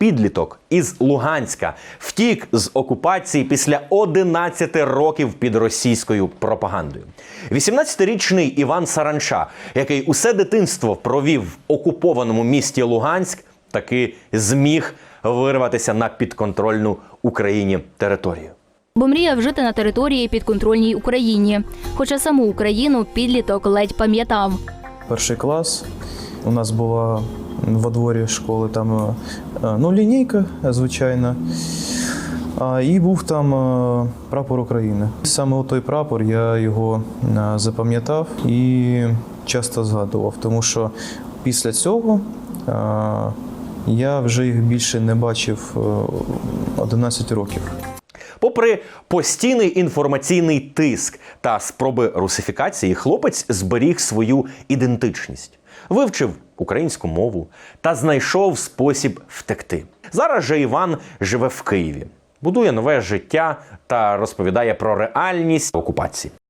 Підліток із Луганська втік з окупації після 11 років під російською пропагандою. 18-річний Іван Саранча, який усе дитинство провів в окупованому місті Луганськ, таки зміг вирватися на підконтрольну Україні територію. Бо мріяв жити на території підконтрольній Україні. Хоча саму Україну підліток ледь пам'ятав. перший клас. У нас була во дворі школи там е, ну, лінійка, звичайно. І був там е, прапор України. Саме той прапор я його е, запам'ятав і часто згадував, тому що після цього е, я вже їх більше не бачив е, 11 років. Попри постійний інформаційний тиск та спроби русифікації, хлопець зберіг свою ідентичність, вивчив українську мову та знайшов спосіб втекти. Зараз же Іван живе в Києві, будує нове життя та розповідає про реальність окупації.